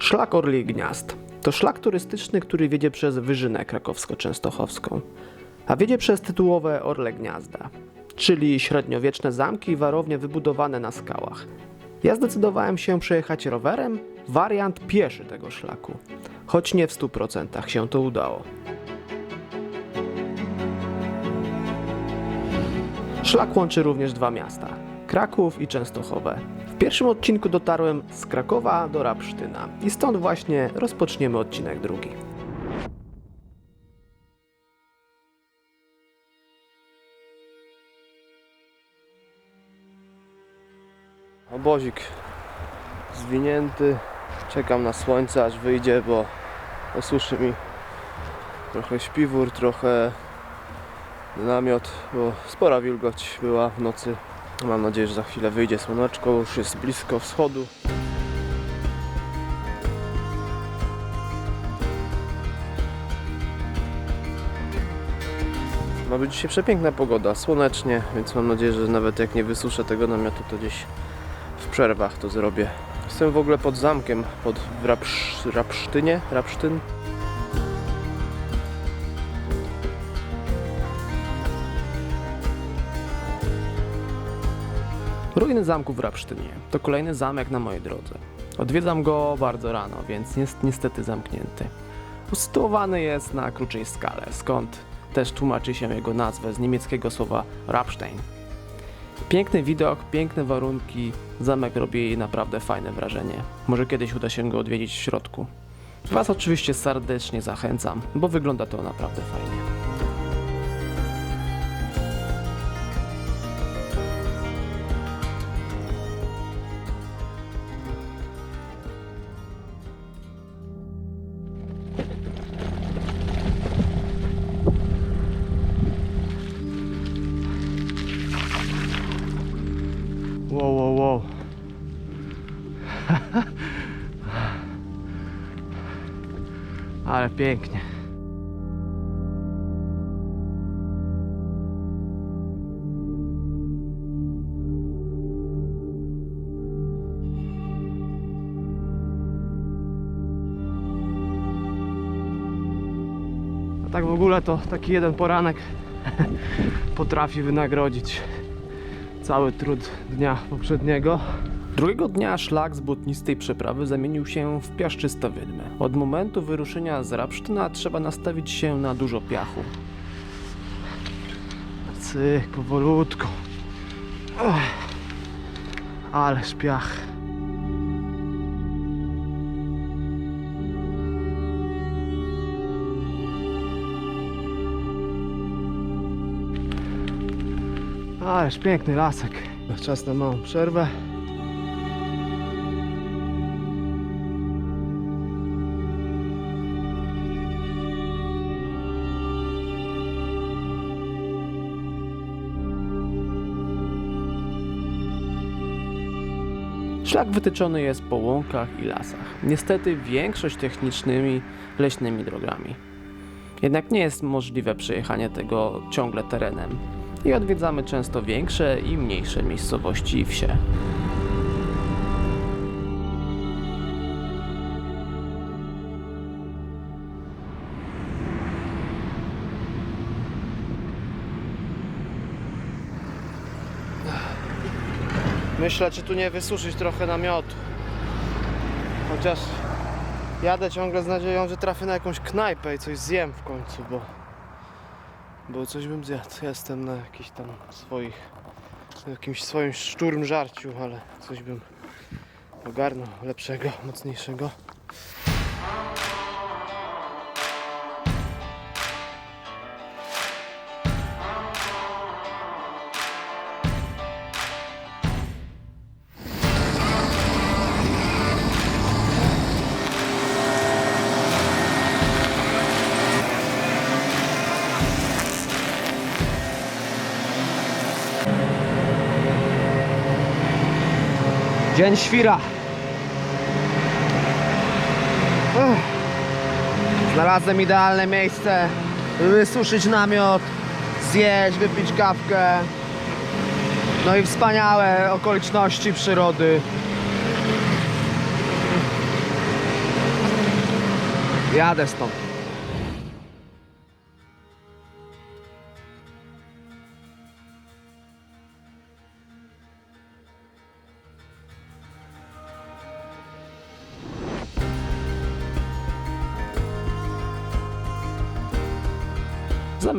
Szlak Orlich Gniazd to szlak turystyczny, który wiedzie przez Wyżynę krakowsko-częstochowską, a wiedzie przez tytułowe Orle Gniazda, czyli średniowieczne zamki i warownie wybudowane na skałach. Ja zdecydowałem się przejechać rowerem, wariant pieszy tego szlaku, choć nie w 100% się to udało. Szlak łączy również dwa miasta Kraków i Częstochowę. Pierwszym odcinku dotarłem z Krakowa do Rapsztyna i stąd właśnie rozpoczniemy odcinek drugi. Obozik zwinięty. Czekam na słońce aż wyjdzie, bo osuszy mi trochę śpiwór, trochę namiot, bo spora wilgoć była w nocy. Mam nadzieję, że za chwilę wyjdzie słoneczko, już jest blisko wschodu. Ma być dzisiaj przepiękna pogoda, słonecznie, więc mam nadzieję, że nawet jak nie wysuszę tego namiotu, to gdzieś w przerwach to zrobię. Jestem w ogóle pod zamkiem, pod Rapsz, Rapsztynie, Rapsztyn. Ruiny zamku w Rapsztynie to kolejny zamek na mojej drodze. Odwiedzam go bardzo rano, więc jest niestety zamknięty. Usytuowany jest na krótszej skale, skąd też tłumaczy się jego nazwę z niemieckiego słowa Rapstein. Piękny widok, piękne warunki, zamek robi naprawdę fajne wrażenie. Może kiedyś uda się go odwiedzić w środku. Was oczywiście serdecznie zachęcam, bo wygląda to naprawdę fajnie. Wow, wow, wow. Ale pięknie. A tak w ogóle to taki jeden poranek potrafi wynagrodzić cały trud dnia poprzedniego. Drugiego dnia szlak z błotnistej przeprawy zamienił się w piaszczyste wydmy. Od momentu wyruszenia z Rapsztyna trzeba nastawić się na dużo piachu. Cyk, powolutku. Ależ piach. Ależ piękny lasek. Czas na małą przerwę. Szlak wytyczony jest po łąkach i lasach. Niestety większość technicznymi leśnymi drogami. Jednak nie jest możliwe przejechanie tego ciągle terenem i odwiedzamy często większe i mniejsze miejscowości i wsie. Myślę, czy tu nie wysuszyć trochę namiotu. Chociaż jadę ciągle z nadzieją, że trafię na jakąś knajpę i coś zjem w końcu, bo bo coś bym zjadł. Jestem na jakiś tam swoich, jakimś swoim szczurym żarciu, ale coś bym ogarnął lepszego, mocniejszego. Dzień świra. Ech. Znalazłem idealne miejsce, wysuszyć namiot, zjeść, wypić kawkę. No i wspaniałe okoliczności przyrody. Jadę stąd.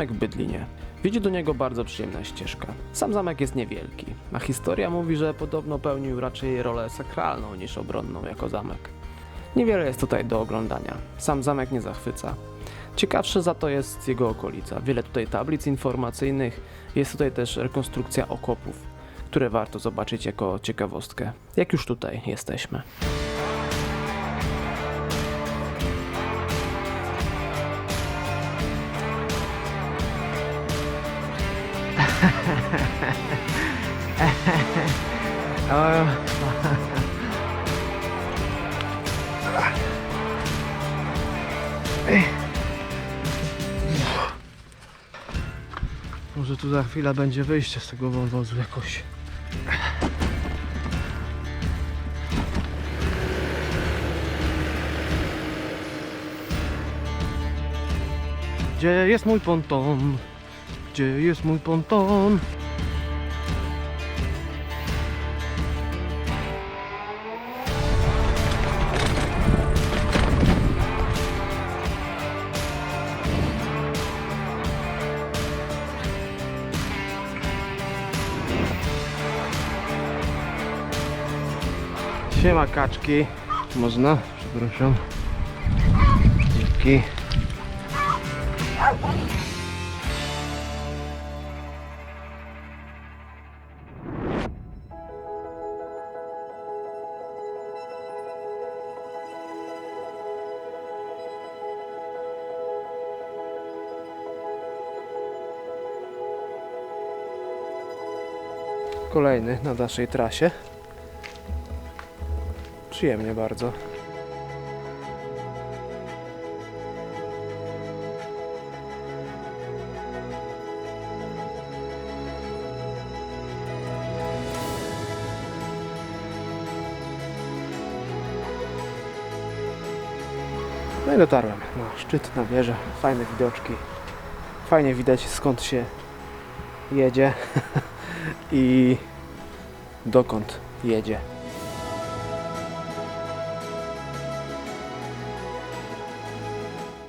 Zamek w Bydlinie. Wiedzie do niego bardzo przyjemna ścieżka. Sam zamek jest niewielki, a historia mówi, że podobno pełnił raczej rolę sakralną niż obronną jako zamek. Niewiele jest tutaj do oglądania. Sam zamek nie zachwyca. Ciekawsze za to jest jego okolica. Wiele tutaj tablic informacyjnych. Jest tutaj też rekonstrukcja okopów, które warto zobaczyć jako ciekawostkę. Jak już tutaj jesteśmy. Może tu za chwilę będzie wyjście z tego wąwozu jakoś. Gdzie jest mój ponton? Gdzie jest mój ponton? Siema kaczki. Można? Przepraszam. Dzięki. Kolejny na naszej trasie. Przyjemnie bardzo. No i dotarłem na szczyt, na wieżę. Fajne widoczki. Fajnie widać skąd się jedzie i dokąd jedzie.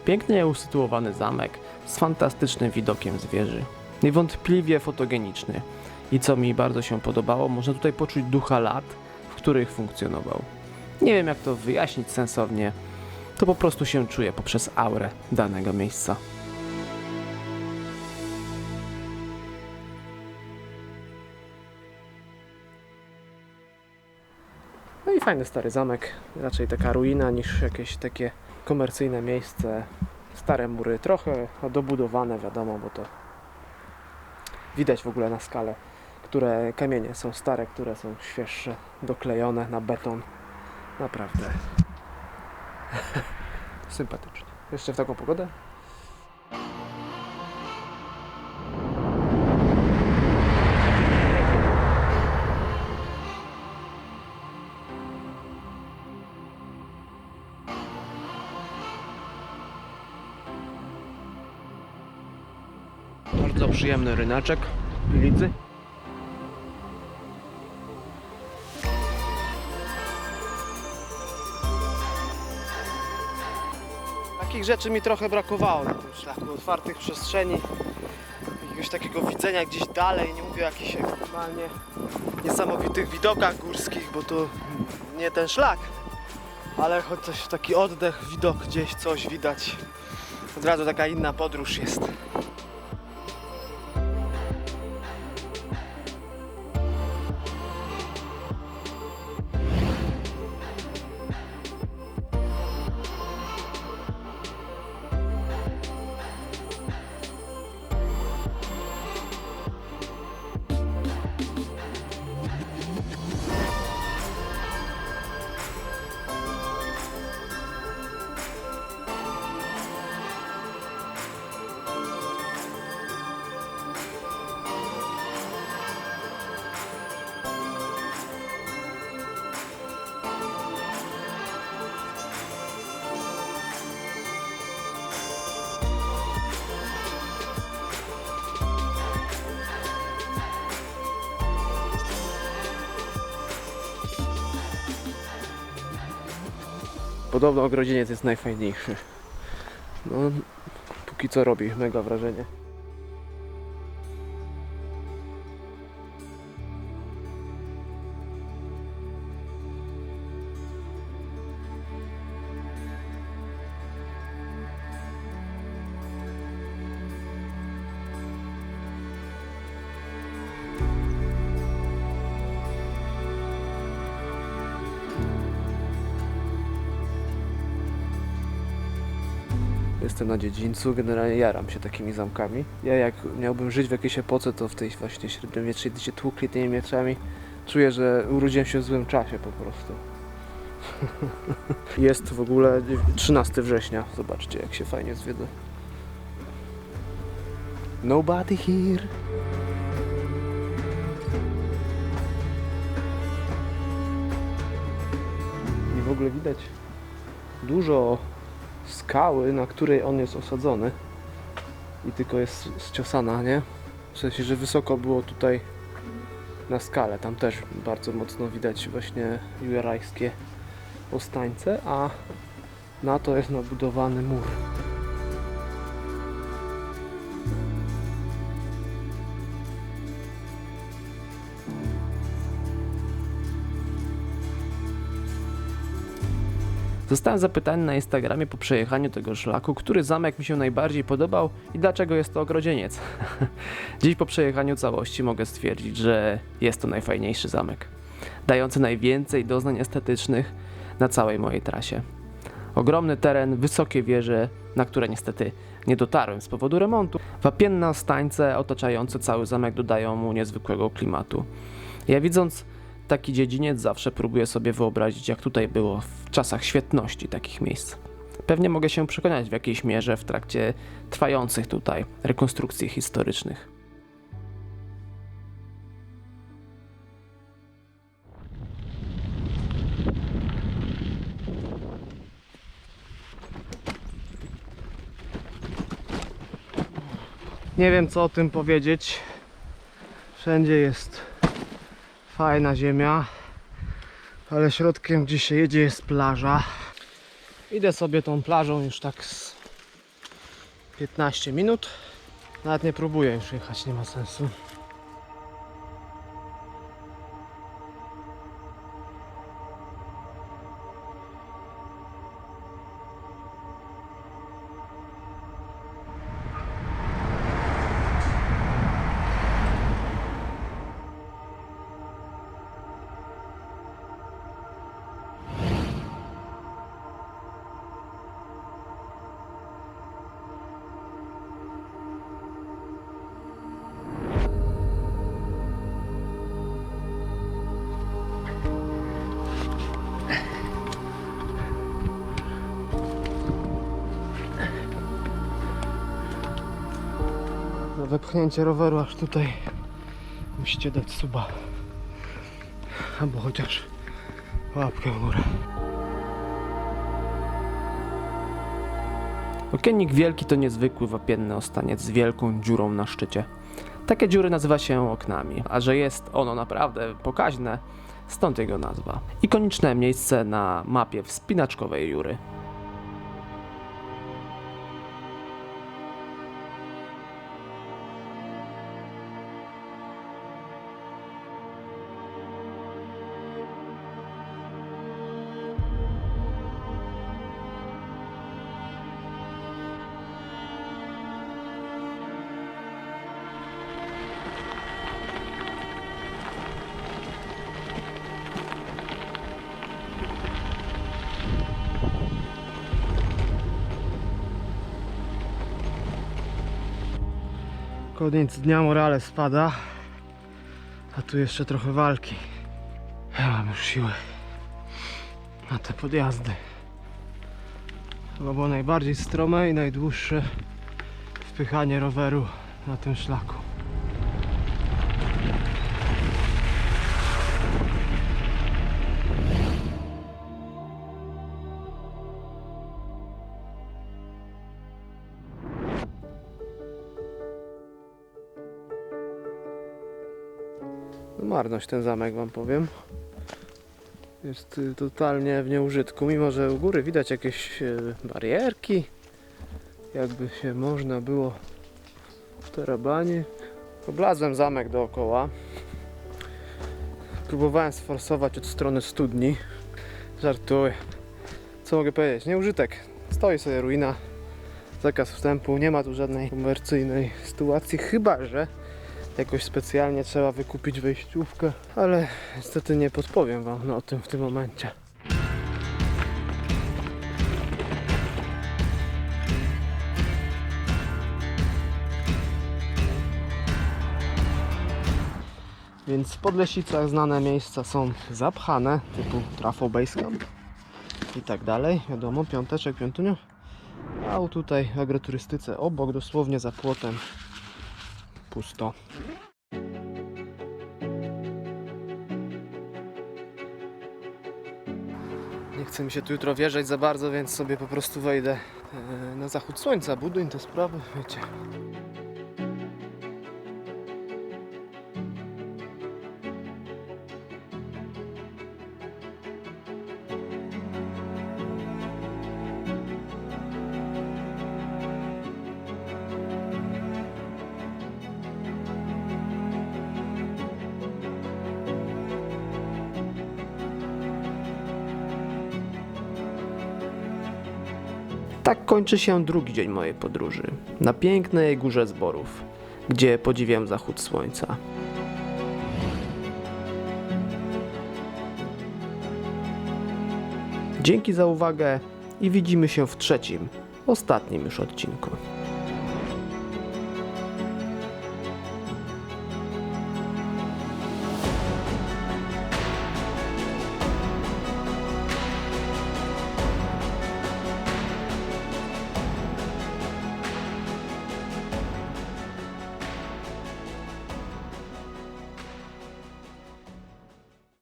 Pięknie usytuowany zamek z fantastycznym widokiem z wieży. Niewątpliwie fotogeniczny. I co mi bardzo się podobało, można tutaj poczuć ducha lat, w których funkcjonował. Nie wiem jak to wyjaśnić sensownie, to po prostu się czuje poprzez aurę danego miejsca. No i fajny stary zamek, raczej taka ruina niż jakieś takie komercyjne miejsce. Stare mury, trochę dobudowane, wiadomo, bo to widać w ogóle na skalę, które kamienie są stare, które są świeższe, doklejone na beton. Naprawdę sympatycznie. Jeszcze w taką pogodę? Bardzo przyjemny ryneczek Pilidzy. Takich rzeczy mi trochę brakowało na tym szlaku. Otwartych przestrzeni, jakiegoś takiego widzenia gdzieś dalej. Nie mówię o jakichś ekstremalnie niesamowitych widokach górskich, bo to nie ten szlak. Ale coś, taki oddech, widok gdzieś, coś widać. Od razu taka inna podróż jest. Podobno ogrodzieniec jest najfajniejszy. No, póki co robi mega wrażenie. Jestem na dziedzińcu, generalnie jaram się takimi zamkami. Ja jak miałbym żyć w jakiejś epoce, to w tej właśnie średniowiecznej, gdy się tłukli tymi mieczami, czuję, że urodziłem się w złym czasie po prostu. Jest w ogóle 13 września, zobaczcie jak się fajnie zwiedza. Nobody here. I w ogóle widać dużo skały, na której on jest osadzony i tylko jest zciosana, nie? W sensie, że wysoko było tutaj na skale, tam też bardzo mocno widać właśnie jurajskie ostańce, a na to jest nabudowany mur. Zostałem zapytany na Instagramie po przejechaniu tego szlaku, który zamek mi się najbardziej podobał i dlaczego jest to ogrodzieniec. Dziś po przejechaniu całości mogę stwierdzić, że jest to najfajniejszy zamek, dający najwięcej doznań estetycznych na całej mojej trasie. Ogromny teren, wysokie wieże, na które niestety nie dotarłem z powodu remontu. Wapienne ostańce otaczające cały zamek dodają mu niezwykłego klimatu. Ja widząc taki dziedziniec zawsze próbuję sobie wyobrazić, jak tutaj było w czasach świetności takich miejsc. Pewnie mogę się przekonać w jakiejś mierze w trakcie trwających tutaj rekonstrukcji historycznych. Nie wiem co o tym powiedzieć. Wszędzie jest fajna ziemia, ale środkiem gdzie się jedzie jest plaża. Idę sobie tą plażą już tak z 15 minut. Nawet nie próbuję już jechać, nie ma sensu. Za wepchnięcie roweru aż tutaj musicie dać suba. Albo chociaż łapkę w górę. Okiennik wielki to niezwykły wapienny ostaniec z wielką dziurą na szczycie. Takie dziury nazywa się oknami, a że jest ono naprawdę pokaźne, stąd jego nazwa. Ikoniczne miejsce na mapie wspinaczkowej Jury. Koniec dnia morale spada, a tu jeszcze trochę walki. Ja mam już siły na te podjazdy. To było najbardziej strome i najdłuższe wpychanie roweru na tym szlaku. Marność ten zamek wam powiem. jest y, totalnie w nieużytku, mimo że u góry widać jakieś y, barierki, jakby się można było w tarabanie. Oblazłem zamek dookoła. Próbowałem sforsować od strony studni. Żartuję. Co mogę powiedzieć? Nieużytek. Stoi sobie ruina. Zakaz wstępu. Nie ma tu żadnej komercyjnej sytuacji, chyba że jakoś specjalnie trzeba wykupić wejściówkę, ale niestety nie podpowiem Wam o tym w tym momencie. Więc w Podlesicach znane miejsca są zapchane, typu Trafo Basecamp i tak dalej. Wiadomo, piąteczek, piątunio. A tutaj agroturystyce obok, dosłownie za płotem, pusto. Nie chce mi się tu jutro wjeżdżać za bardzo, więc sobie po prostu wejdę e, na zachód słońca. Budyń, te sprawy, wiecie. Tak kończy się drugi dzień mojej podróży. Na pięknej górze zborów, gdzie podziwiam zachód słońca. Dzięki za uwagę i widzimy się w trzecim, ostatnim już odcinku.